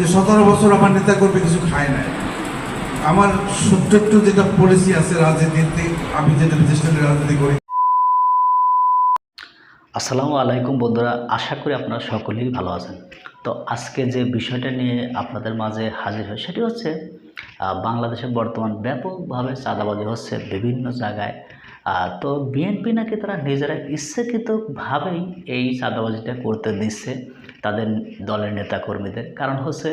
যে সতেরো বছর আমার নেতা করবে কিছু খায় না আমার একটু যেটা পলিসি আছে রাজনীতিতে, আমি যেটা প্রতিষ্ঠানের রাজনীতি করি। আসসালামু আলাইকুম বন্ধুরা, আশা করি আপনারা সকলেই ভালো আছেন। তো আজকে যে বিষয়টা নিয়ে আপনাদের মাঝে হাজির হয় সেটি হচ্ছে বাংলাদেশে বর্তমান ব্যাপকভাবে চাঁদাবাজি হচ্ছে বিভিন্ন জায়গায়। তো বিএনপি নাকি তারা নিজেরা ইচ্ছাকৃতভাবেই এই চাঁদাবাজিটা করতে দিচ্ছে তাদের দলের নেতাকর্মীদের। কারণ হচ্ছে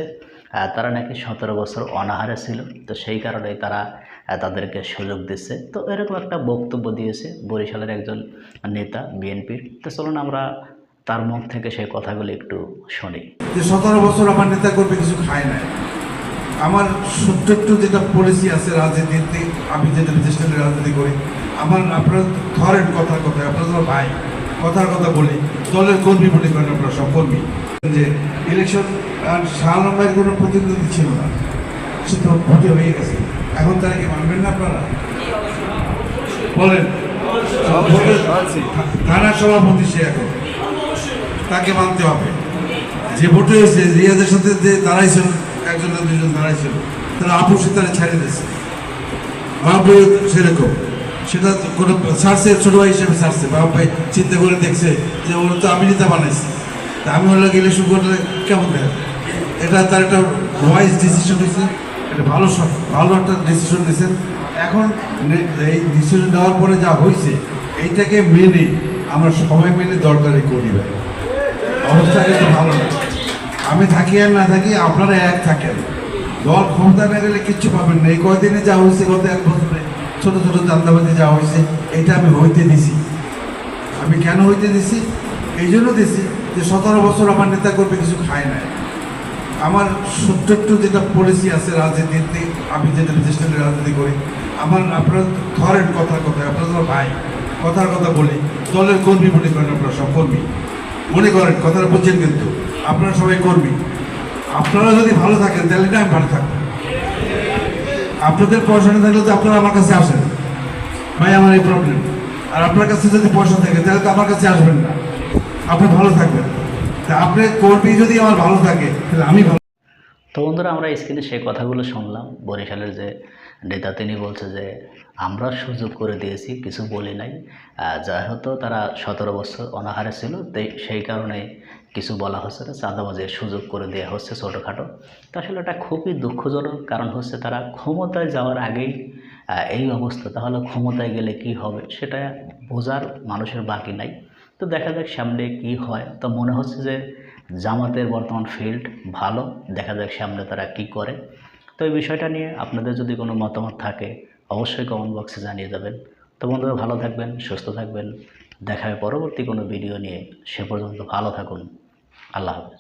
তারা নাকি সতেরো বছর অনাহারে ছিল, তো সেই কারণেই তারা তাদেরকে সুযোগ দিচ্ছে। তো এরকম একটা বক্তব্য দিয়েছে বরিশালের একজন নেতা বিএনপির তো চলুন আমরা তার মুখ থেকে সেই কথাগুলো একটু শুনি। যে সতেরো বছর আমার নেতা করবে কিছু খায় না আমার একটু যেটা পলিসি আছে রাজনীতিতে, আমি যেটা প্রতিষ্ঠানের রাজনীতি করি আমার আপনারা ধরেন কথা কথা আপনারা তো ভাই কথার কথা বলি দলের কর্মী মনে করেন আপনারা সব কর্মী। যে ইলেকশন আর শাহ আলমের কোনো প্রতিনিধি ছিল না। সে তো ভোটে হয়ে গেছে। এখন তারা কি মানবেন না আপনারা? বলেন। থানা সভাপতি সে এখন। তাকে মানতে হবে। যে ভোটে হয়েছে রিয়াদের সাথে যে দাঁড়াইছিল একজন দুজন দাঁড়াইছিল তারা আপুসে তারা ছেড়ে দিয়েছে। বাপ সেরকম। সেটা কোনো ছাড়ছে ছোট ভাই হিসেবে ছাড়ছে বাপ ভাই চিন্তা করে দেখছে যে ওরা তো আমি নেতা বানাইছি। তা আমি হলে ইলেকশন করলে কেমন দেয় এটা তার একটা ওয়াইজ ডিসিশন হয়েছে। এটা ভালো ভালো একটা ডিসিশন নিয়েছেন এখন এই ডিসিশন নেওয়ার পরে যা হয়েছে, এইটাকে মেনে আমরা সবাই মিলে দরকারি করি ভাই। অবস্থা কিন্তু ভালো না। আমি থাকি আর না থাকি, আপনারা এক থাকেন। দল ক্ষমতা না গেলে কিচ্ছু পাবেন না। এই কয়দিনে যা হয়েছে গত এক বছরে ছোট ছোট চান্দাবাজি যা হয়েছে, এটা আমি হইতে দিছি। আমি কেন হইতে দিছি? এই জন্য দিছি যে সতেরো বছর আমার নেতা করবে কিছু খায় না আমার একটু যেটা পলিসি আছে রাজনীতিতে, আমি যেটা প্রতিষ্ঠানের রাজনীতি করি, আমার আপনারা ধরেন কথা কথা, আপনারা ভাই, কথার কথা বলি, দলের কর্মী মনে করেন আপনারা সব কর্মী। মনে করেন, কথাটা বুঝছেন কিন্তু, আপনারা সবাই কর্মী। আপনারা যদি ভালো থাকেন, তাহলে না আমি ভালো থাকব। আপনাদের পয়সা থাকলে তো আপনারা আমার কাছে আসেন। ভাই, আমার এই প্রবলেম আর আপনার কাছে যদি পয়সা থাকে, তাহলে তো আমার কাছে আসবেন না। আপনি ভালো থাকবেন। তা আপনি কর্মী যদি আমার ভালো থাকে, তাহলে আমি ভালো তো বন্ধুরা আমরা স্ক্রিনে সেই কথাগুলো শুনলাম। বরিশালের যে নেতা তিনি বলছে যে আমরা সুযোগ করে দিয়েছি কিছু বলি নাই। আহ, যা হতো তারা সতেরো বছর অনাহারে ছিল। সেই কারণে কিছু বলা হচ্ছে না চাঁদাবাজির সুযোগ করে দেওয়া হচ্ছে ছোটোখাটো। তো আসলে এটা খুবই দুঃখজনক কারণ হচ্ছে তারা ক্ষমতায় যাওয়ার আগেই এই অবস্থা। তাহলে ক্ষমতায় গেলে কি হবে সেটা বোঝার মানুষের বাকি নাই। তো দেখা যাক সামনে কি হয়। তো মনে হচ্ছে যে জামাতের বর্তমান ফিল্ড ভালো, দেখা যাক সামনে তারা কি করে। তো এই বিষয়টা নিয়ে আপনাদের যদি কোনো মতামত থাকে, অবশ্যই কমেন্ট বক্সে জানিয়ে যাবেন তো বন্ধুরা, ভালো থাকবেন, সুস্থ থাকবেন। দেখা হবে পরবর্তী কোনো ভিডিও নিয়ে। সে পর্যন্ত ভালো থাকুন। আল্লাহ হাফেজ।